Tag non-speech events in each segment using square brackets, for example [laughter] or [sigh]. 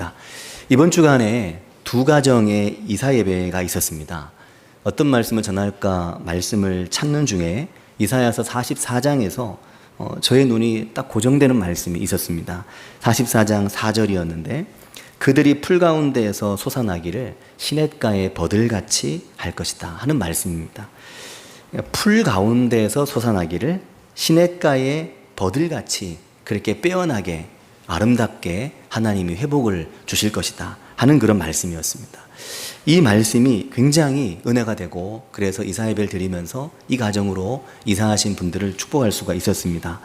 바랍니다. 이번 주간에 두 가정의 이사 예배가 있었습니다. 어떤 말씀을 전할까 말씀을 찾는 중에 이사야서 44장에서 어, 저의 눈이 딱 고정되는 말씀이 있었습니다. 44장 4절이었는데 그들이 풀 가운데에서 솟아나기를 시냇가에 버들같이 할 것이다 하는 말씀입니다. 풀 가운데에서 솟아나기를 시냇가에 버들같이 그렇게 빼어나게 아름답게 하나님이 회복을 주실 것이다 하는 그런 말씀이었습니다. 이 말씀이 굉장히 은혜가 되고 그래서 이사 예배를 드리면서 이 가정으로 이사하신 분들을 축복할 수가 있었습니다.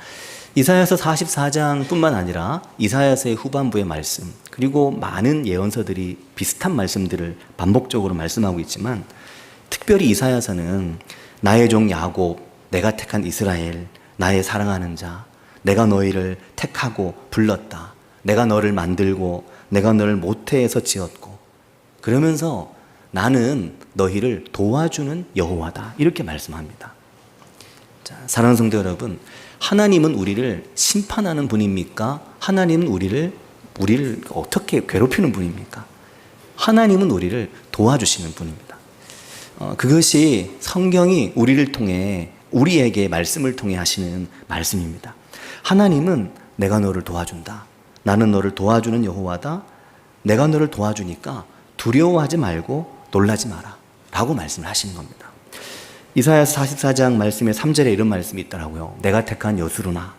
이사야서 44장뿐만 아니라 이사야서의 후반부의 말씀 그리고 많은 예언서들이 비슷한 말씀들을 반복적으로 말씀하고 있지만 특별히 이사야서는 나의 종 야곱 내가 택한 이스라엘 나의 사랑하는 자 내가 너희를 택하고 불렀다 내가 너를 만들고 내가 너를 모태에서 지었고 그러면서 나는 너희를 도와주는 여호와다 이렇게 말씀합니다. 자, 사랑하는 성도 여러분, 하나님은 우리를 심판하는 분입니까? 하나님은 우리를 우리를 어떻게 괴롭히는 분입니까? 하나님은 우리를 도와주시는 분입니다. 어, 그것이 성경이 우리를 통해 우리에게 말씀을 통해 하시는 말씀입니다. 하나님은 내가 너를 도와준다. 나는 너를 도와주는 여호와다. 내가 너를 도와주니까 두려워하지 말고 놀라지 마라. 라고 말씀을 하시는 겁니다. 이사야서 44장 말씀에 3절에 이런 말씀이 있더라고요. 내가 택한 여수루나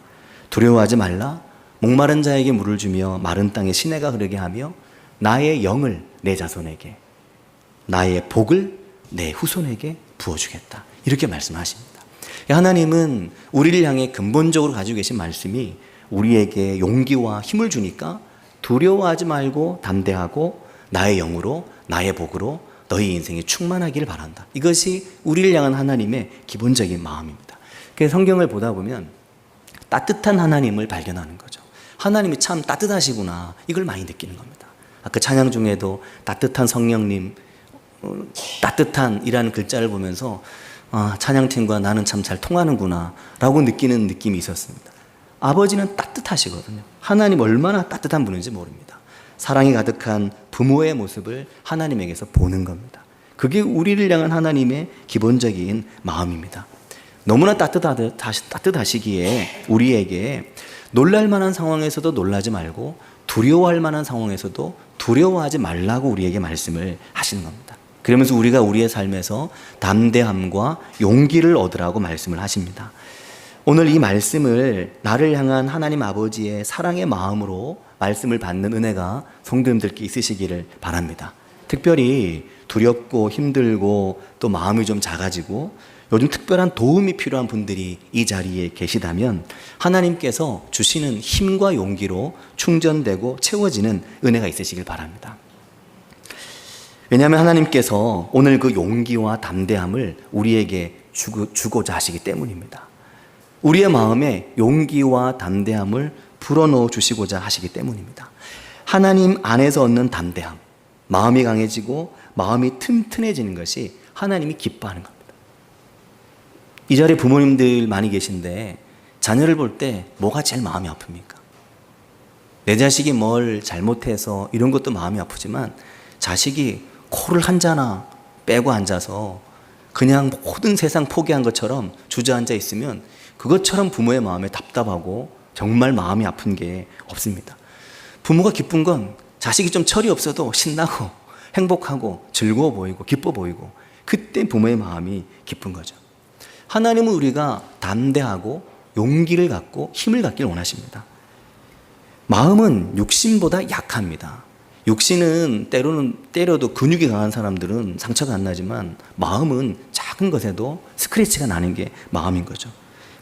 두려워하지 말라. 목마른 자에게 물을 주며 마른 땅에 시내가 흐르게 하며 나의 영을 내 자손에게 나의 복을 내 후손에게 부어주겠다. 이렇게 말씀하십니다. 하나님은 우리를 향해 근본적으로 가지고 계신 말씀이 우리에게 용기와 힘을 주니까 두려워하지 말고 담대하고 나의 영으로 나의 복으로 너희 인생이 충만하기를 바란다. 이것이 우리를 향한 하나님의 기본적인 마음입니다. 그래서 성경을 보다 보면 따뜻한 하나님을 발견하는 거죠. 하나님이 참 따뜻하시구나. 이걸 많이 느끼는 겁니다. 아까 찬양 중에도 따뜻한 성령님, 어, 따뜻한이라는 글자를 보면서 아, 찬양팀과 나는 참 잘 통하는구나 라고 느끼는 느낌이 있었습니다. 아버지는 따뜻하시거든요. 하나님 얼마나 따뜻한 분인지 모릅니다. 사랑이 가득한 부모의 모습을 하나님에게서 보는 겁니다. 그게 우리를 향한 하나님의 기본적인 마음입니다. 너무나 따뜻하시기에 우리에게 놀랄 만한 상황에서도 놀라지 말고 두려워할 만한 상황에서도 두려워하지 말라고 우리에게 말씀을 하시는 겁니다. 그러면서 우리가 우리의 삶에서 담대함과 용기를 얻으라고 말씀을 하십니다. 오늘 이 말씀을 나를 향한 하나님 아버지의 사랑의 마음으로 말씀을 받는 은혜가 성도님들께 있으시기를 바랍니다. 특별히 두렵고 힘들고 또 마음이 좀 작아지고 요즘 특별한 도움이 필요한 분들이 이 자리에 계시다면 하나님께서 주시는 힘과 용기로 충전되고 채워지는 은혜가 있으시길 바랍니다. 왜냐하면 하나님께서 오늘 그 용기와 담대함을 우리에게 주고, 주고 자 하시기 때문입니다. 우리의 마음에 용기와 담대함을 불어넣어 주시고자 하시기 때문입니다. 하나님 안에서 얻는 담대함, 마음이 강해지고 마음이 튼튼해지는 것이 하나님이 기뻐하는 겁니다. 이 자리에 부모님들 많이 계신데 자녀를 볼 때 뭐가 제일 마음이 아픕니까? 내 자식이 뭘 잘못해서 이런 것도 마음이 아프지만 자식이 코를 한 자나 빼고 앉아서 그냥 모든 세상 포기한 것처럼 주저앉아 있으면 그것처럼 부모의 마음에 답답하고 정말 마음이 아픈 게 없습니다. 부모가 기쁜 건 자식이 좀 철이 없어도 신나고 행복하고 즐거워 보이고 기뻐 보이고 그때 부모의 마음이 기쁜 거죠. 하나님은 우리가 담대하고 용기를 갖고 힘을 갖길 원하십니다. 마음은 육신보다 약합니다. 육신은 때로는 때려도 근육이 강한 사람들은 상처가 안 나지만 마음은 작은 것에도 스크래치가 나는 게 마음인 거죠.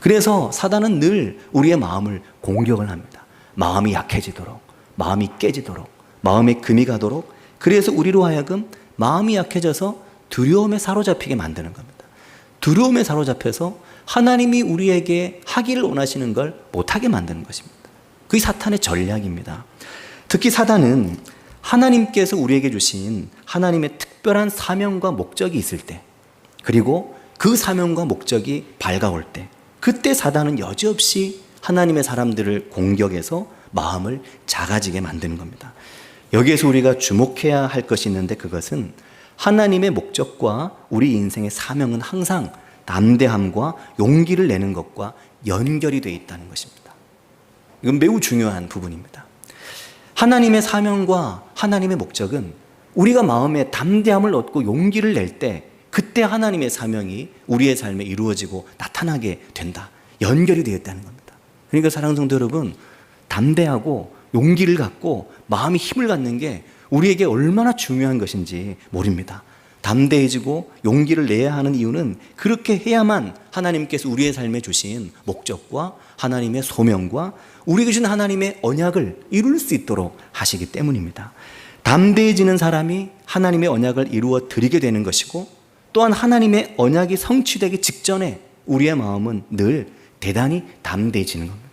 그래서 사단은 늘 우리의 마음을 공격을 합니다. 마음이 약해지도록, 마음이 깨지도록, 마음에 금이 가도록, 그래서 우리로 하여금 마음이 약해져서 두려움에 사로잡히게 만드는 겁니다. 두려움에 사로잡혀서 하나님이 우리에게 하기를 원하시는 걸 못하게 만드는 것입니다. 그게 사탄의 전략입니다. 특히 사단은 하나님께서 우리에게 주신 하나님의 특별한 사명과 목적이 있을 때, 그리고 그 사명과 목적이 밝아올 때, 그때 사단은 여지없이 하나님의 사람들을 공격해서 마음을 작아지게 만드는 겁니다. 여기에서 우리가 주목해야 할 것이 있는데 그것은 하나님의 목적과 우리 인생의 사명은 항상 담대함과 용기를 내는 것과 연결이 되어 있다는 것입니다. 이건 매우 중요한 부분입니다. 하나님의 사명과 하나님의 목적은 우리가 마음에 담대함을 얻고 용기를 낼 때 그때 하나님의 사명이 우리의 삶에 이루어지고 나타나게 된다. 연결이 되어 있다는 겁니다. 그러니까 사랑하는 성도 여러분, 담대하고 용기를 갖고 마음이 힘을 갖는 게 우리에게 얼마나 중요한 것인지 모릅니다. 담대해지고 용기를 내야 하는 이유는 그렇게 해야만 하나님께서 우리의 삶에 주신 목적과 하나님의 소명과 우리에게 주신 하나님의 언약을 이룰 수 있도록 하시기 때문입니다. 담대해지는 사람이 하나님의 언약을 이루어 드리게 되는 것이고 또한 하나님의 언약이 성취되기 직전에 우리의 마음은 늘 대단히 담대해지는 겁니다.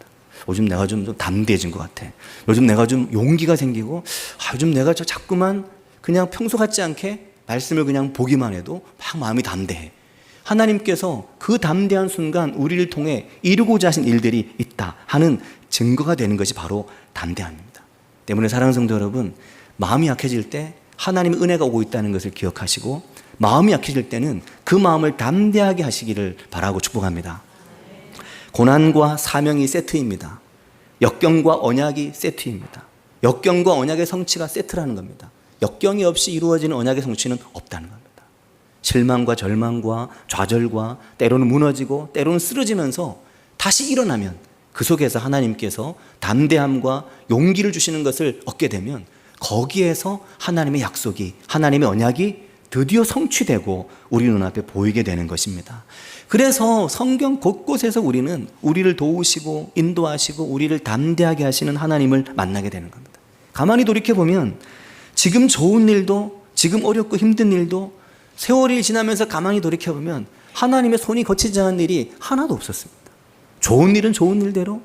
요즘 내가 좀, 좀 담대해진 것 같아. 요즘 내가 좀 용기가 생기고, 아, 요즘 내가 저 자꾸만 그냥 평소 같지 않게 말씀을 그냥 보기만 해도 막 마음이 담대해. 하나님께서 그 담대한 순간 우리를 통해 이루고자 하신 일들이 있다 하는 증거가 되는 것이 바로 담대함입니다. 때문에 사랑하는 성도 여러분, 마음이 약해질 때 하나님의 은혜가 오고 있다는 것을 기억하시고 마음이 약해질 때는 그 마음을 담대하게 하시기를 바라고 축복합니다. 고난과 사명이 세트입니다. 역경과 언약이 세트입니다. 역경과 언약의 성취가 세트라는 겁니다. 역경이 없이 이루어지는 언약의 성취는 없다는 겁니다. 실망과 절망과 좌절과 때로는 무너지고 때로는 쓰러지면서 다시 일어나면 그 속에서 하나님께서 담대함과 용기를 주시는 것을 얻게 되면 거기에서 하나님의 약속이 하나님의 언약이 드디어 성취되고 우리 눈앞에 보이게 되는 것입니다. 그래서 성경 곳곳에서 우리는 우리를 도우시고 인도하시고 우리를 담대하게 하시는 하나님을 만나게 되는 겁니다. 가만히 돌이켜 보면 지금 좋은 일도 지금 어렵고 힘든 일도 세월이 지나면서 가만히 돌이켜 보면 하나님의 손이 거치지 않은 일이 하나도 없었습니다. 좋은 일은 좋은 일대로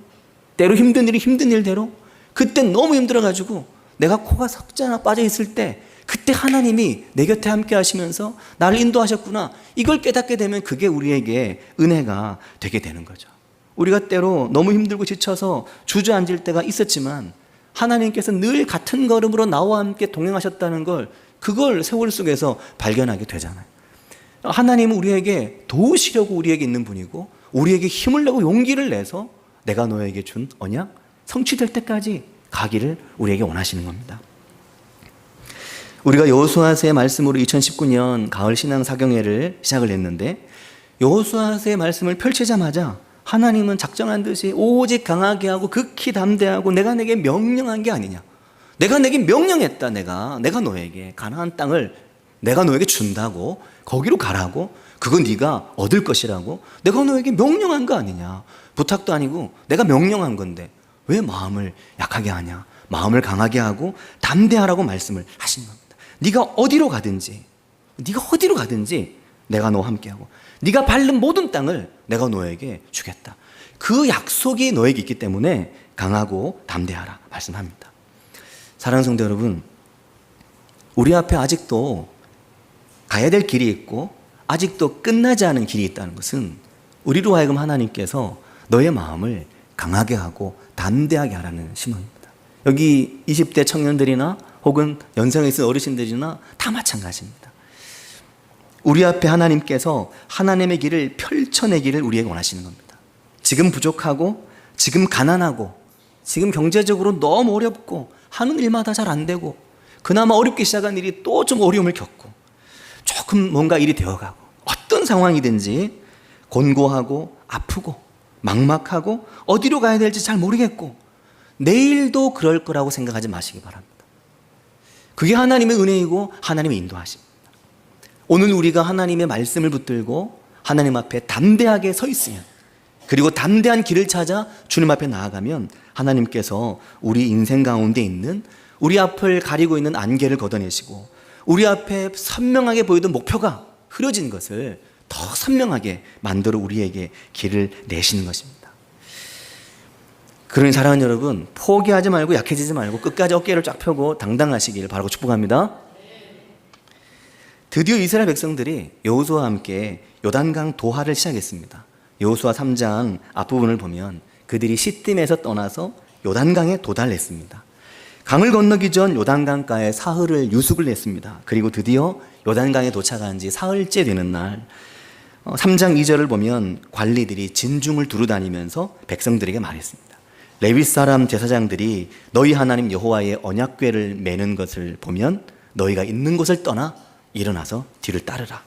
때로 힘든 일이 힘든 일대로 그때 너무 힘들어 가지고 내가 코가 석자나 빠져 있을 때 그때 하나님이 내 곁에 함께 하시면서 나를 인도하셨구나. 이걸 깨닫게 되면 그게 우리에게 은혜가 되게 되는 거죠. 우리가 때로 너무 힘들고 지쳐서 주저앉을 때가 있었지만 하나님께서 늘 같은 걸음으로 나와 함께 동행하셨다는 걸 그걸 세월 속에서 발견하게 되잖아요. 하나님은 우리에게 도우시려고 우리에게 있는 분이고 우리에게 힘을 내고 용기를 내서 내가 너에게 준 언약 성취될 때까지 가기를 우리에게 원하시는 겁니다. 우리가 여호수아서의 말씀으로 2019년 가을 신앙 사경회를 시작을 했는데 여호수아서의 말씀을 펼치자마자 하나님은 작정한 듯이 오직 강하게 하고 극히 담대하고 내가 내게 명령한 게 아니냐. 내가 내게 명령했다. 내가 내가 너에게 가나안 땅을 내가 너에게 준다고 거기로 가라고 그건 네가 얻을 것이라고 내가 너에게 명령한 거 아니냐. 부탁도 아니고 내가 명령한 건데 왜 마음을 약하게 하냐. 마음을 강하게 하고 담대하라고 말씀을 하신 겁니다. 네가 어디로 가든지 네가 어디로 가든지 내가 너와 함께하고 네가 밟는 모든 땅을 내가 너에게 주겠다. 그 약속이 너에게 있기 때문에 강하고 담대하라 말씀합니다. 사랑하는 성도 여러분, 우리 앞에 아직도 가야 될 길이 있고 아직도 끝나지 않은 길이 있다는 것은 우리로 하여금 하나님께서 너의 마음을 강하게 하고 담대하게 하라는 신호입니다. 여기 20대 청년들이나 혹은 연상에 있는 어르신들이나 다 마찬가지입니다. 우리 앞에 하나님께서 하나님의 길을 펼쳐내기를 우리에게 원하시는 겁니다. 지금 부족하고, 지금 가난하고, 지금 경제적으로 너무 어렵고, 하는 일마다 잘 안 되고, 그나마 어렵게 시작한 일이 또 좀 어려움을 겪고, 조금 뭔가 일이 되어가고, 어떤 상황이든지 곤고하고, 아프고, 막막하고, 어디로 가야 될지 잘 모르겠고, 내일도 그럴 거라고 생각하지 마시기 바랍니다. 그게 하나님의 은혜이고 하나님의 인도하십니다. 오늘 우리가 하나님의 말씀을 붙들고 하나님 앞에 담대하게 서 있으면 그리고 담대한 길을 찾아 주님 앞에 나아가면 하나님께서 우리 인생 가운데 있는 우리 앞을 가리고 있는 안개를 걷어내시고 우리 앞에 선명하게 보이던 목표가 흐려진 것을 더 선명하게 만들어 우리에게 길을 내시는 것입니다. 그러니 사랑하는 여러분 포기하지 말고 약해지지 말고 끝까지 어깨를 쫙 펴고 당당하시기를 바라고 축복합니다. 드디어 이스라엘 백성들이 여호수아와 함께 요단강 도하를 시작했습니다. 여호수아 3장 앞부분을 보면 그들이 시딤에서 떠나서 요단강에 도달했습니다. 강을 건너기 전 요단강가에 사흘을 유숙을 했습니다. 그리고 드디어 요단강에 도착한 지 사흘째 되는 날 3장 2절을 보면 관리들이 진중을 두루 다니면서 백성들에게 말했습니다. 레위 사람 제사장들이 너희 하나님 여호와의 언약궤를 매는 것을 보면 너희가 있는 곳을 떠나 일어나서 뒤를 따르라.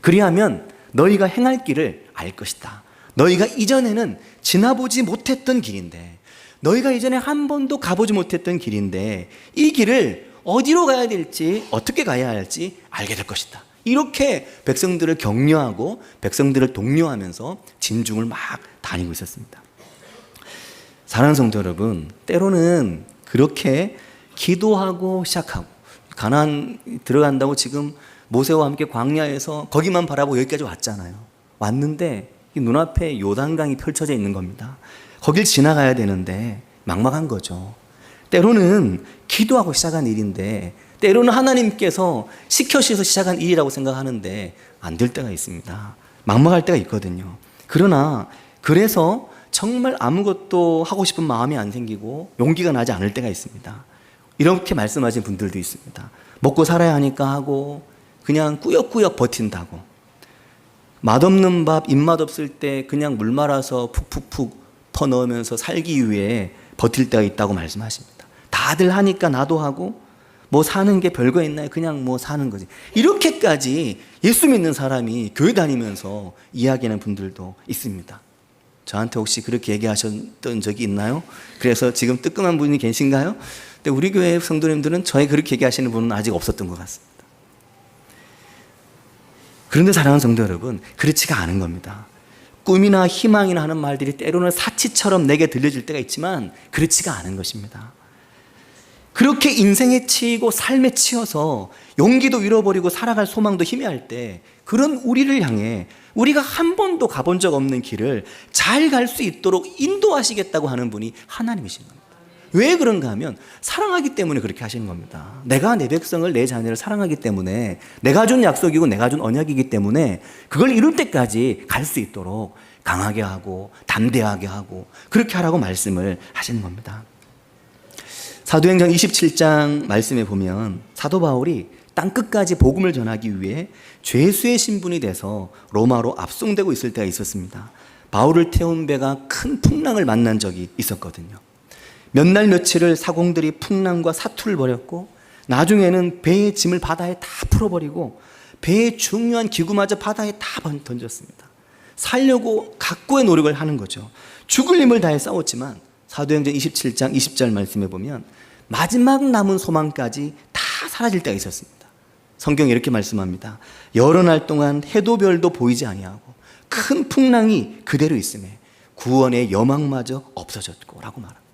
그리하면 너희가 행할 길을 알 것이다. 너희가 이전에는 지나보지 못했던 길인데 너희가 이전에 한 번도 가보지 못했던 길인데 이 길을 어디로 가야 될지 어떻게 가야 할지 알게 될 것이다. 이렇게 백성들을 격려하고 백성들을 독려하면서 진중을 막 다니고 있었습니다. 사랑하는 성도 여러분, 때로는 그렇게 기도하고 시작하고 가난 들어간다고 지금 모세와 함께 광야에서 거기만 바라보고 여기까지 왔잖아요. 왔는데 이 눈앞에 요단강이 펼쳐져 있는 겁니다. 거길 지나가야 되는데 막막한 거죠. 때로는 기도하고 시작한 일인데 때로는 하나님께서 시켜주셔서 시작한 일이라고 생각하는데 안 될 때가 있습니다. 막막할 때가 있거든요. 그러나 그래서 정말 아무것도 하고 싶은 마음이 안 생기고 용기가 나지 않을 때가 있습니다. 이렇게 말씀하신 분들도 있습니다. 먹고 살아야 하니까 하고 그냥 꾸역꾸역 버틴다고. 맛없는 밥 입맛 없을 때 그냥 물 말아서 푹푹푹 퍼 넣으면서 살기 위해 버틸 때가 있다고 말씀하십니다. 다들 하니까 나도 하고 뭐 사는 게 별거 있나요? 그냥 뭐 사는 거지. 이렇게까지 예수 믿는 사람이 교회 다니면서 이야기하는 분들도 있습니다. 저한테 혹시 그렇게 얘기하셨던 적이 있나요? 그래서 지금 뜨끔한 분이 계신가요? 근데 우리 교회 성도님들은 저에 그렇게 얘기하시는 분은 아직 없었던 것 같습니다. 그런데 사랑하는 성도 여러분, 그렇지가 않은 겁니다. 꿈이나 희망이나 하는 말들이 때로는 사치처럼 내게 들려질 때가 있지만 그렇지가 않은 것입니다. 그렇게 인생에 치이고 삶에 치여서 용기도 잃어버리고 살아갈 소망도 희미할 때 그런 우리를 향해 우리가 한 번도 가본 적 없는 길을 잘 갈 수 있도록 인도하시겠다고 하는 분이 하나님이신 겁니다. 왜 그런가 하면 사랑하기 때문에 그렇게 하시는 겁니다. 내가 내 백성을 내 자녀를 사랑하기 때문에 내가 준 약속이고 내가 준 언약이기 때문에 그걸 이룰 때까지 갈 수 있도록 강하게 하고 담대하게 하고 그렇게 하라고 말씀을 하시는 겁니다. 사도행전 27장 말씀에 보면 사도 바울이 땅 끝까지 복음을 전하기 위해 죄수의 신분이 돼서 로마로 압송되고 있을 때가 있었습니다. 바울을 태운 배가 큰 풍랑을 만난 적이 있었거든요. 몇 날 며칠을 사공들이 풍랑과 사투를 벌였고 나중에는 배의 짐을 바다에 다 풀어버리고 배의 중요한 기구마저 바다에 다 던졌습니다. 살려고 각고의 노력을 하는 거죠. 죽을 힘을 다해 싸웠지만 사도행전 27장 20절 말씀에 보면 마지막 남은 소망까지 다 사라질 때가 있었습니다. 성경이 이렇게 말씀합니다. 여러 날 동안 해도 별도 보이지 아니하고 큰 풍랑이 그대로 있음에 구원의 여망마저 없어졌고라고 말합니다.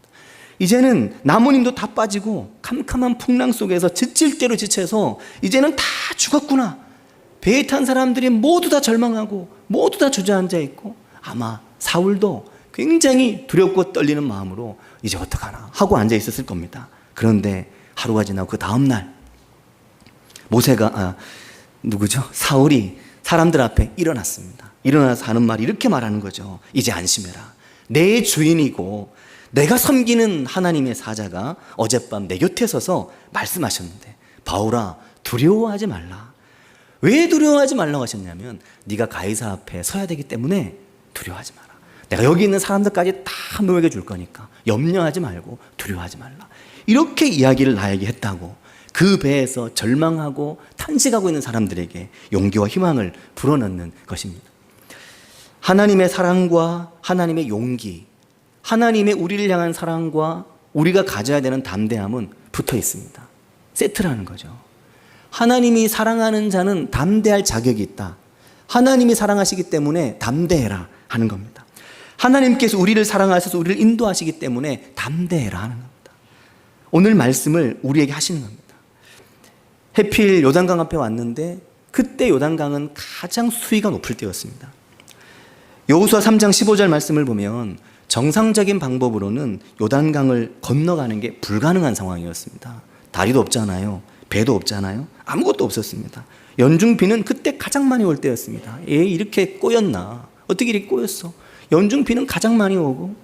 이제는 나무님도 다 빠지고 캄캄한 풍랑 속에서 지칠 대로 지쳐서 이제는 다 죽었구나. 배에 탄 사람들이 모두 다 절망하고 모두 다 주저앉아 있고 아마 사울도 굉장히 두렵고 떨리는 마음으로 이제 어떡하나 하고 앉아 있었을 겁니다. 그런데 하루가 지나고 그 다음 날 모세가 아, 누구죠? 사울이 사람들 앞에 일어났습니다. 일어나서 하는 말이 이렇게 말하는 거죠. 이제 안심해라. 내 주인이고 내가 섬기는 하나님의 사자가 어젯밤 내 곁에 서서 말씀하셨는데 바울아 두려워하지 말라. 왜 두려워하지 말라고 하셨냐면 네가 가이사 앞에 서야 되기 때문에 두려워하지 마라. 내가 여기 있는 사람들까지 다 너에게 줄 거니까 염려하지 말고 두려워하지 말라. 이렇게 이야기를 나에게 했다고 그 배에서 절망하고 탄식하고 있는 사람들에게 용기와 희망을 불어넣는 것입니다. 하나님의 사랑과 하나님의 용기, 하나님의 우리를 향한 사랑과 우리가 가져야 되는 담대함은 붙어 있습니다. 세트라는 거죠. 하나님이 사랑하는 자는 담대할 자격이 있다. 하나님이 사랑하시기 때문에 담대해라 하는 겁니다. 하나님께서 우리를 사랑하셔서 우리를 인도하시기 때문에 담대해라 하는 겁니다. 오늘 말씀을 우리에게 하시는 겁니다. 해필 요단강 앞에 왔는데 그때 요단강은 가장 수위가 높을 때였습니다. 여호수아 3장 15절 말씀을 보면 정상적인 방법으로는 요단강을 건너가는 게 불가능한 상황이었습니다. 다리도 없잖아요. 배도 없잖아요. 아무것도 없었습니다. 연중비는 그때 가장 많이 올 때였습니다. 예, 이렇게 꼬였나? 어떻게 이렇게 꼬였어? 연중비는 가장 많이 오고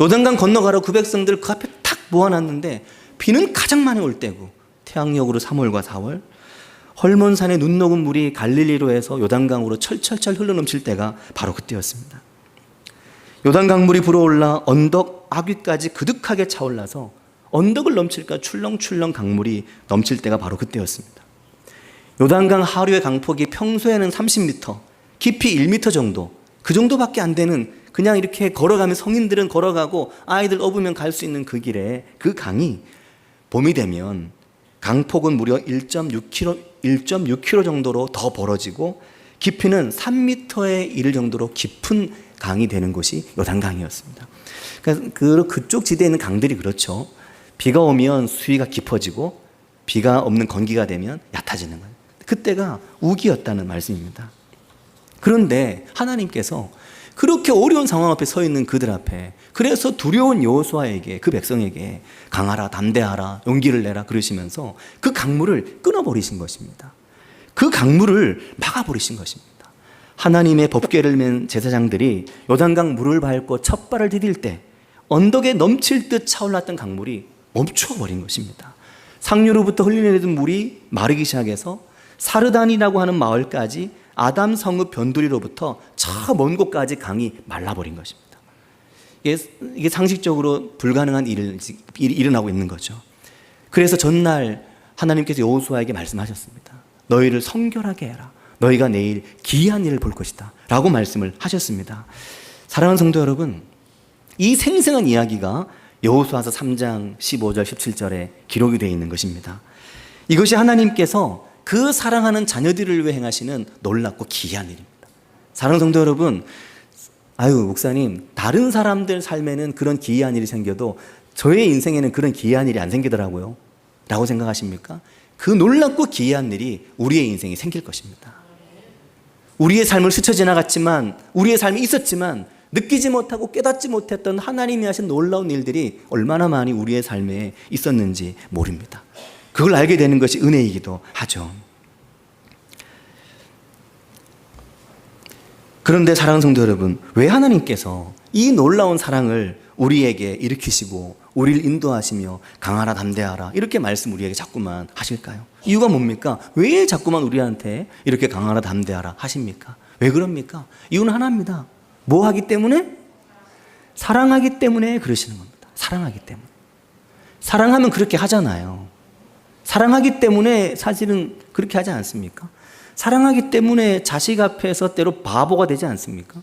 요단강 건너가러 그 백성들 그 앞에 탁 모아놨는데 비는 가장 많이 올 때고 태양력으로 3월과 4월 헐몬산의 눈 녹은 물이 갈릴리로에서 요단강으로 철철철 흘러넘칠 때가 바로 그때였습니다. 요단 강물이 불어올라 언덕 아귀까지 그득하게 차올라서 언덕을 넘칠까 출렁출렁 강물이 넘칠 때가 바로 그때였습니다. 요단강 하류의 강폭이 평소에는 30m, 깊이 1m 정도, 그 정도밖에 안 되는 그냥 이렇게 걸어가면 성인들은 걸어가고 아이들 업으면 갈 수 있는 그 길에 그 강이 봄이 되면 강폭은 무려 1.6km, 1.6km 정도로 더 벌어지고 깊이는 3m에 이를 정도로 깊은 강이 되는 곳이 요단강이었습니다. 그러니까 그 그쪽 지대에 있는 강들이 그렇죠. 비가 오면 수위가 깊어지고 비가 없는 건기가 되면 얕아지는 거예요. 그때가 우기였다는 말씀입니다. 그런데 하나님께서 그렇게 어려운 상황 앞에 서 있는 그들 앞에 그래서 두려운 여호수아에게 그 백성에게 강하라 담대하라 용기를 내라 그러시면서 그 강물을 끊어 버리신 것입니다. 그 강물을 막아 버리신 것입니다. 하나님의 법궤를 맨 제사장들이 요단강 물을 밟고 첫 발을 디딜 때 언덕에 넘칠 듯 차올랐던 강물이 멈춰 버린 것입니다. 상류로부터 흘러내리던 물이 마르기 시작해서 사르단이라고 하는 마을까지 아담 성읍 변두리로부터 저 먼 곳까지 강이 말라버린 것입니다. 이게, 상식적으로 불가능한 일이 일어나고 있는 거죠. 그래서 전날 하나님께서 여호수아에게 말씀하셨습니다. 너희를 성결하게 해라. 너희가 내일 기이한 일을 볼 것이다. 라고 말씀을 하셨습니다. 사랑하는 성도 여러분, 이 생생한 이야기가 여호수아서 3장 15절 17절에 기록이 되어 있는 것입니다. 이것이 하나님께서 그 사랑하는 자녀들을 위해 행하시는 놀랍고 기이한 일입니다. 사랑하는 성도 여러분, 아유 목사님, 다른 사람들 삶에는 그런 기이한 일이 생겨도 저의 인생에는 그런 기이한 일이 안 생기더라고요. 라고 생각하십니까? 그 놀랍고 기이한 일이 우리의 인생에 생길 것입니다. 우리의 삶을 스쳐 지나갔지만 우리의 삶이 있었지만 느끼지 못하고 깨닫지 못했던 하나님이 하신 놀라운 일들이 얼마나 많이 우리의 삶에 있었는지 모릅니다. 그걸 알게 되는 것이 은혜이기도 하죠. 그런데 사랑하는 성도 여러분, 왜 하나님께서 이 놀라운 사랑을 우리에게 일으키시고 우리를 인도하시며 강하라 담대하라 이렇게 말씀 우리에게 자꾸만 하실까요? 이유가 뭡니까? 왜 자꾸만 우리한테 이렇게 강하라 담대하라 하십니까? 왜 그럽니까? 이유는 하나입니다. 뭐 하기 때문에? 사랑하기 때문에 그러시는 겁니다. 사랑하기 때문에. 사랑하면 그렇게 하잖아요. 사랑하기 때문에 사실은 그렇게 하지 않습니까? 사랑하기 때문에 자식 앞에서 때로 바보가 되지 않습니까?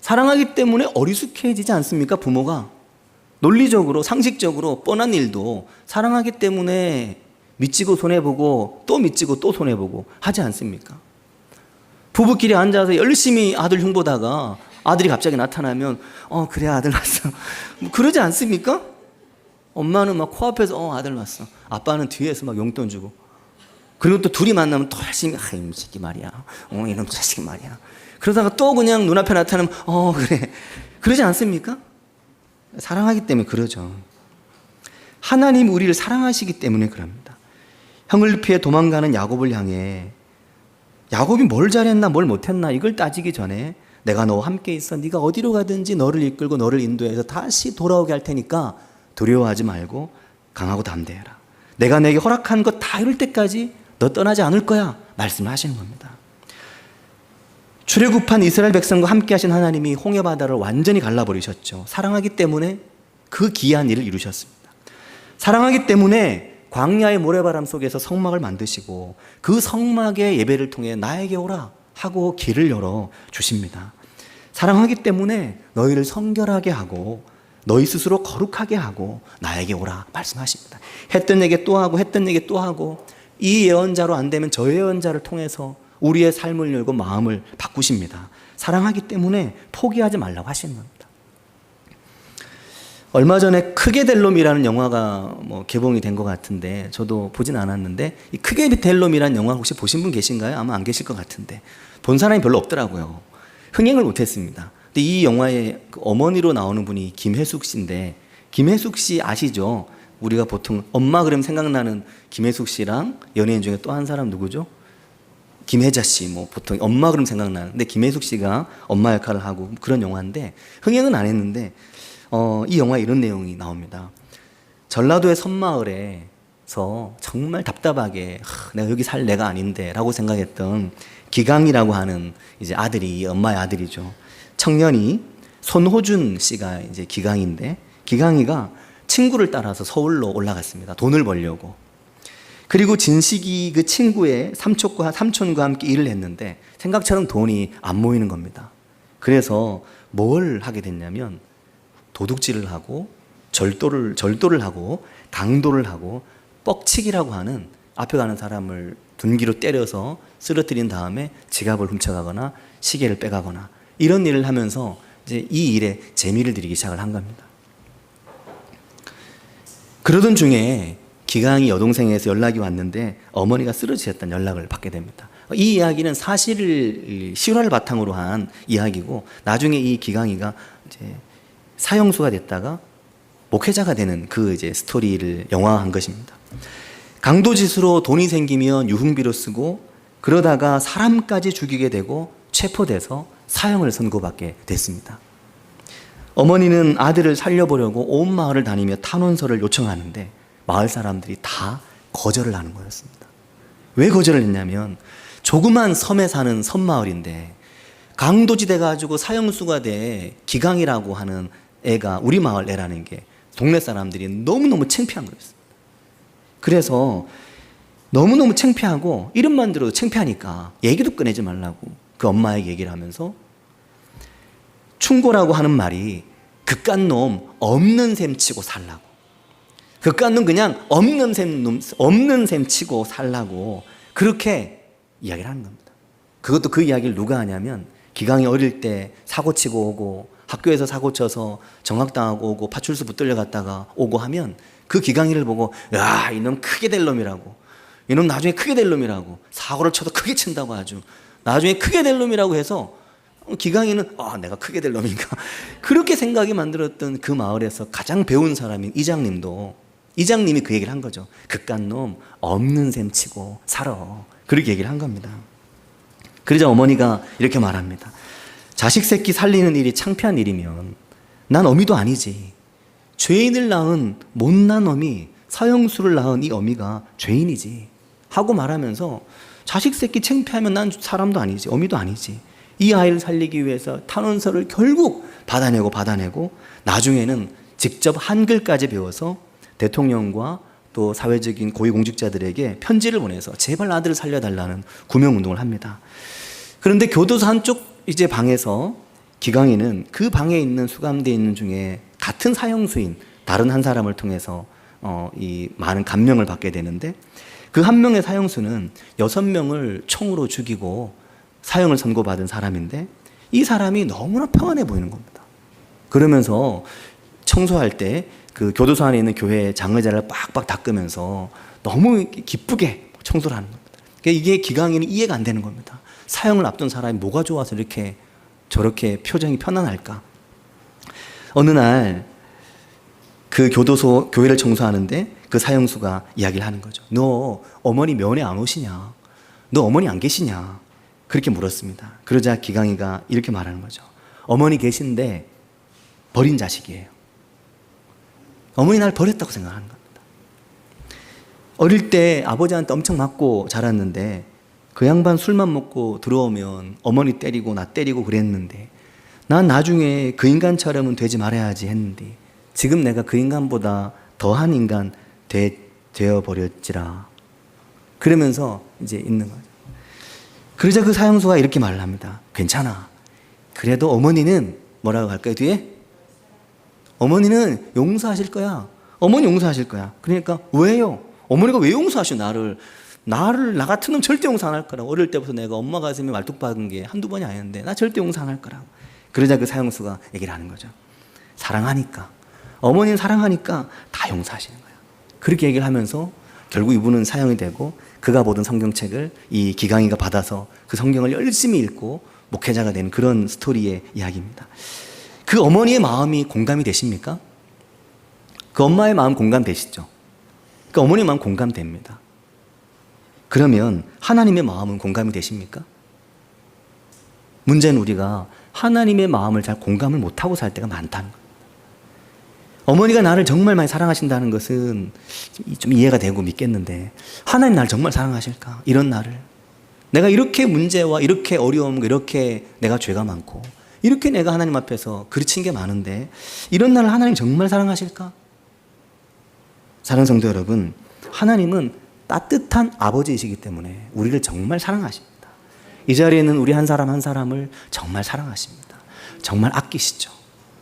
사랑하기 때문에 어리숙해지지 않습니까? 부모가. 논리적으로, 상식적으로 뻔한 일도 사랑하기 때문에 미치고 손해보고 또 미치고 또 손해보고 하지 않습니까? 부부끼리 앉아서 열심히 아들 흉보다가 아들이 갑자기 나타나면 어 그래 아들 왔어. [laughs] 뭐 그러지 않습니까? 엄마는 막 코앞에서 어 아들 왔어. 아빠는 뒤에서 막 용돈 주고. 그리고 또 둘이 만나면 또 열심히 아이 새끼 말이야. 어 이놈 자식 말이야. 그러다가 또 그냥 눈앞에 나타나면 어 그래. 그러지 않습니까? 사랑하기 때문에 그러죠. 하나님 우리를 사랑하시기 때문에 그럽니다 형을 피해 도망가는 야곱을 향해 야곱이 뭘 잘했나 뭘 못했나 이걸 따지기 전에 내가 너와 함께 있어 네가 어디로 가든지 너를 이끌고 너를 인도해서 다시 돌아오게 할 테니까 두려워하지 말고 강하고 담대해라. 내가 내게 허락한 것 다 이룰 때까지 너 떠나지 않을 거야 말씀을 하시는 겁니다. 출애굽한 이스라엘 백성과 함께 하신 하나님이 홍해 바다를 완전히 갈라버리셨죠. 사랑하기 때문에 그 기이한 일을 이루셨습니다. 사랑하기 때문에 광야의 모래바람 속에서 성막을 만드시고 그 성막의 예배를 통해 나에게 오라 하고 길을 열어 주십니다. 사랑하기 때문에 너희를 성결하게 하고 너희 스스로 거룩하게 하고 나에게 오라 말씀하십니다. 했던 얘기 또 하고 했던 얘기 또 하고 이 예언자로 안 되면 저 예언자를 통해서 우리의 삶을 열고 마음을 바꾸십니다. 사랑하기 때문에 포기하지 말라고 하시는. 얼마 전에 크게 될 놈이라는 영화가 뭐 개봉이 된 것 같은데 저도 보진 않았는데 이 크게 될 놈이라는 영화 혹시 보신 분 계신가요? 아마 안 계실 것 같은데 본 사람이 별로 없더라고요. 흥행을 못했습니다. 근데 이 영화의 그 어머니로 나오는 분이 김혜숙 씨인데 김혜숙 씨 아시죠? 우리가 보통 엄마 그러면 생각나는 김혜숙 씨랑 연예인 중에 또 한 사람 누구죠? 김혜자 씨, 뭐 보통 엄마 그럼 생각나는데 김혜숙 씨가 엄마 역할을 하고 그런 영화인데 흥행은 안 했는데 어, 이 영화에 이런 내용이 나옵니다. 전라도의 섬마을에서 정말 답답하게 하, 내가 여기 살 내가 아닌데라고 생각했던 기강이라고 하는 이제 아들이 엄마의 아들이죠. 청년이 손호준 씨가 이제 기강인데 기강이가 친구를 따라서 서울로 올라갔습니다. 돈을 벌려고. 그리고 진식이 그 친구의 삼촌과 삼촌과 함께 일을 했는데 생각처럼 돈이 안 모이는 겁니다. 그래서 뭘 하게 됐냐면 도둑질을 하고 절도를 절도를 하고 강도를 하고 뻑치기라고 하는 앞에 가는 사람을 둔기로 때려서 쓰러뜨린 다음에 지갑을 훔쳐가거나 시계를 빼가거나 이런 일을 하면서 이제 이 일에 재미를 들이기 시작을 한 겁니다. 그러던 중에 기강이 여동생에서 연락이 왔는데 어머니가 쓰러지셨다는 연락을 받게 됩니다. 이 이야기는 사실을 실화를 바탕으로 한 이야기고 나중에 이 기강이가 이제 사형수가 됐다가 목회자가 되는 그 이제 스토리를 영화화한 것입니다. 강도짓으로 돈이 생기면 유흥비로 쓰고 그러다가 사람까지 죽이게 되고 체포돼서 사형을 선고받게 됐습니다. 어머니는 아들을 살려보려고 온 마을을 다니며 탄원서를 요청하는데 마을 사람들이 다 거절을 하는 거였습니다. 왜 거절을 했냐면 조그만 섬에 사는 섬마을인데 강도지대 가지고 사형수가 돼 기강이라고 하는 애가 우리 마을 애라는 게 동네 사람들이 너무너무 창피한 거였습니다. 그래서 너무너무 창피하고 이름만 들어도 창피하니까 얘기도 꺼내지 말라고 그 엄마에게 얘기를 하면서 충고라고 하는 말이 그깟 놈 없는 셈 치고 살라고 그깟 놈 그냥 없는 셈 놈, 없는 셈 치고 살라고 그렇게 이야기를 하는 겁니다. 그것도 그 이야기를 누가 하냐면 기강이 어릴 때 사고 치고 오고 학교에서 사고 쳐서 정학당하고 오고 파출소 붙들려 갔다가 오고 하면 그 기강이를 보고 야 이놈 크게 될 놈이라고. 이놈 나중에 크게 될 놈이라고. 사고를 쳐도 크게 친다고 아주. 나중에 크게 될 놈이라고 해서 기강이는 아 내가 크게 될 놈인가? [laughs] 그렇게 생각이 만들었던 그 마을에서 가장 배운 사람인 이장님도 이장님이 그 얘기를 한 거죠 그깟 놈 없는 셈 치고 살아. 그렇게 얘기를 한 겁니다. 그러자 어머니가 이렇게 말합니다 자식 새끼 살리는 일이 창피한 일이면 난 어미도 아니지. 죄인을 낳은 못난 어미 사형수를 낳은 이 어미가 죄인이지. 하고 말하면서 자식 새끼 창피하면 난 사람도 아니지 어미도 아니지. 이 아이를 살리기 위해서 탄원서를 결국 받아내고 받아내고 나중에는 직접 한글까지 배워서 대통령과 또 사회적인 고위공직자들에게 편지를 보내서 제발 아들을 살려달라는 구명운동을 합니다. 그런데 교도소 한쪽 이제 방에서 기강이는 그 방에 있는 수감되어 있는 중에 같은 사형수인 다른 한 사람을 통해서 어, 이 많은 감명을 받게 되는데 그 한 명의 사형수는 여섯 명을 총으로 죽이고 사형을 선고받은 사람인데 이 사람이 너무나 평안해 보이는 겁니다. 그러면서 청소할 때 그 교도소 안에 있는 교회 장의자를 빡빡 닦으면서 너무 기쁘게 청소를 하는 겁니다. 그러니까 이게 기강이는 이해가 안 되는 겁니다. 사형을 앞둔 사람이 뭐가 좋아서 이렇게 저렇게 표정이 편안할까? 어느 날 그 교도소 교회를 청소하는데 그 사형수가 이야기를 하는 거죠. 너 어머니 면회 안 오시냐? 너 어머니 안 계시냐? 그렇게 물었습니다. 그러자 기강이가 이렇게 말하는 거죠. 어머니 계신데 버린 자식이에요. 어머니 날 버렸다고 생각하는 겁니다. 어릴 때 아버지한테 엄청 맞고 자랐는데 그 양반 술만 먹고 들어오면 어머니 때리고 나 때리고 그랬는데 난 나중에 그 인간처럼은 되지 말아야지 했는데 지금 내가 그 인간보다 더한 인간 되, 되어버렸지라. 그러면서 이제 있는 거죠. 그러자 그 사형수가 이렇게 말을 합니다. 괜찮아. 그래도 어머니는 뭐라고 할까요, 뒤에? 어머니는 용서하실 거야. 어머니 용서하실 거야. 그러니까 왜요? 어머니가 왜 용서하셔, 나를? 나를, 나 같은 놈 절대 용서 안 할 거라고. 어릴 때부터 내가 엄마 가슴에 말뚝 박은 게 한두 번이 아니었는데, 나 절대 용서 안 할 거라고. 그러자 그 사형수가 얘기를 하는 거죠. 사랑하니까. 어머니는 사랑하니까 다 용서하시는 거예요. 그렇게 얘기를 하면서 결국 이분은 사형이 되고 그가 보던 성경책을 이 기강이가 받아서 그 성경을 열심히 읽고 목회자가 된 그런 스토리의 이야기입니다. 그 어머니의 마음이 공감이 되십니까? 그 엄마의 마음 공감되시죠? 그 어머니의 마음 공감됩니다. 그러면 하나님의 마음은 공감이 되십니까? 문제는 우리가 하나님의 마음을 잘 공감을 못하고 살 때가 많다는 거예요. 어머니가 나를 정말 많이 사랑하신다는 것은 좀 이해가 되고 믿겠는데 하나님 나를 정말 사랑하실까? 이런 나를 내가 이렇게 문제와 이렇게 어려움, 이렇게 내가 죄가 많고 이렇게 내가 하나님 앞에서 그르친 게 많은데 이런 나를 하나님 정말 사랑하실까? 사랑하는 성도 여러분, 하나님은 따뜻한 아버지이시기 때문에 우리를 정말 사랑하십니다. 이 자리에는 우리 한 사람 한 사람을 정말 사랑하십니다. 정말 아끼시죠.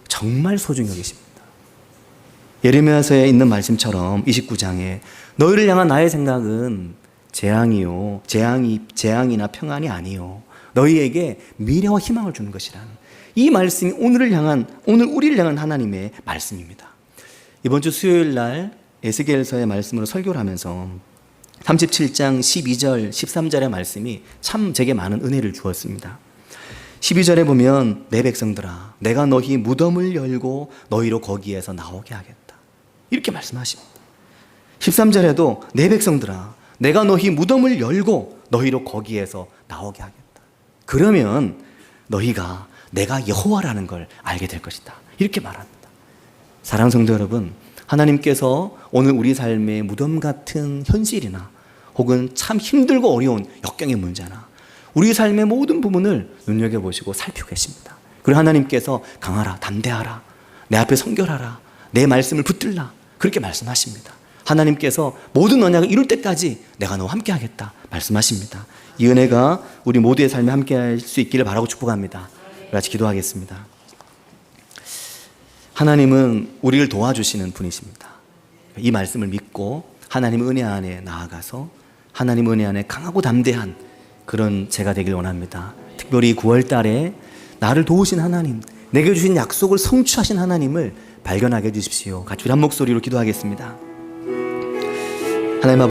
정말 소중히 여기십니다. 예레미야서에 있는 말씀처럼 29장에 너희를 향한 나의 생각은 재앙이요 재앙이 재앙이나 평안이 아니요 너희에게 미래와 희망을 주는 것이라는 이 말씀이 오늘을 향한 오늘 우리를 향한 하나님의 말씀입니다. 이번 주 수요일 날 에스겔서의 말씀으로 설교를 하면서 37장 12절 13절의 말씀이 참 제게 많은 은혜를 주었습니다. 12절에 보면 내 백성들아 내가 너희 무덤을 열고 너희로 거기에서 나오게 하겠다. 이렇게 말씀하십니다. 13절에도 내 백성들아 내가 너희 무덤을 열고 너희로 거기에서 나오게 하겠다. 그러면 너희가 내가 여호와라는 걸 알게 될 것이다. 이렇게 말합니다. 사랑하는 성도 여러분, 하나님께서 오늘 우리 삶의 무덤 같은 현실이나 혹은 참 힘들고 어려운 역경의 문제나 우리 삶의 모든 부분을 눈여겨보시고 살피고 계십니다. 그리고 하나님께서 강하라, 담대하라, 내 앞에 성결하라, 내 말씀을 붙들라. 그렇게 말씀하십니다. 하나님께서 모든 언약을 이룰 때까지 내가 너와 함께 하겠다. 말씀하십니다. 이 은혜가 우리 모두의 삶에 함께 할 수 있기를 바라고 축복합니다. 같이 기도하겠습니다. 하나님은 우리를 도와주시는 분이십니다. 이 말씀을 믿고 하나님 은혜 안에 나아가서 하나님 은혜 안에 강하고 담대한 그런 제가 되길 원합니다. 특별히 9월 달에 나를 도우신 하나님, 내게 주신 약속을 성취하신 하나님을 발견하게 해주십시오. 같이 한 목소리로 기도하겠습니다. 하나님 아버지